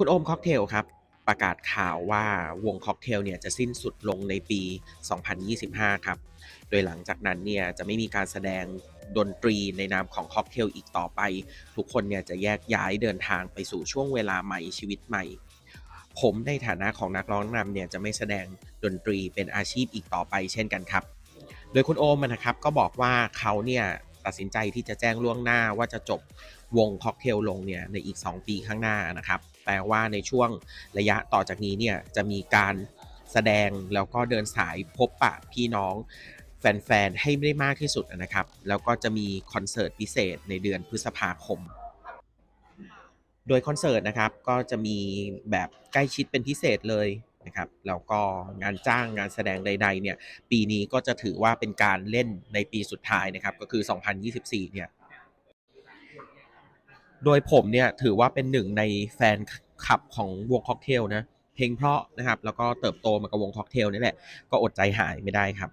คุณโอมค็อกเทลครับ ประกาศข่าวว่าวงค็อกเทลเนี่ยจะสิ้นสุดลงในปี 2025 ครับ โดยหลังจากนั้นเนี่ยจะไม่มีการแสดงดนตรีในนามของค็อกเทลอีกต่อไป ทุกคนเนี่ยจะแยกย้ายเดินทางไปสู่ช่วงเวลาใหม่ชีวิตใหม่ ผมในฐานะของนักร้องนำเนี่ยจะไม่แสดงดนตรีเป็นอาชีพอีกต่อไปเช่นกันครับ โดยคุณโอมนะครับก็บอกว่าเขาเนี่ย ตัดสินใจที่จะแจ้งล่วงหน้าว่าจะจบวงค็อกเทลลงเนี่ยในอีก 2 ปีข้างหน้านะครับแปลว่าในช่วงระยะต่อจากนี้เนี่ยจะมีการแสดงแล้วก็เดินสายพบปะพี่น้องแฟนๆ ให้ได้มากที่สุดนะครับ แล้วก็จะมีคอนเสิร์ตพิเศษในเดือนพฤษภาคม โดยคอนเสิร์ตนะครับก็จะมีแบบใกล้ชิดเป็นพิเศษเลย นะครับแล้วก็งานจ้างงานแสดงใด ๆ เนี่ย ปีนี้ก็จะถือว่าเป็นการเล่นในปีสุดท้ายนะครับ ก็คือ 2024 เนี่ย โดยผมเนี่ยถือว่าเป็นหนึ่งในแฟนคลับของวงค็อกเทลนะ เพลงเพราะนะครับ แล้วก็เติบโตมากับวงค็อกเทลนี่แหละ ก็อดใจหายไม่ได้ครับ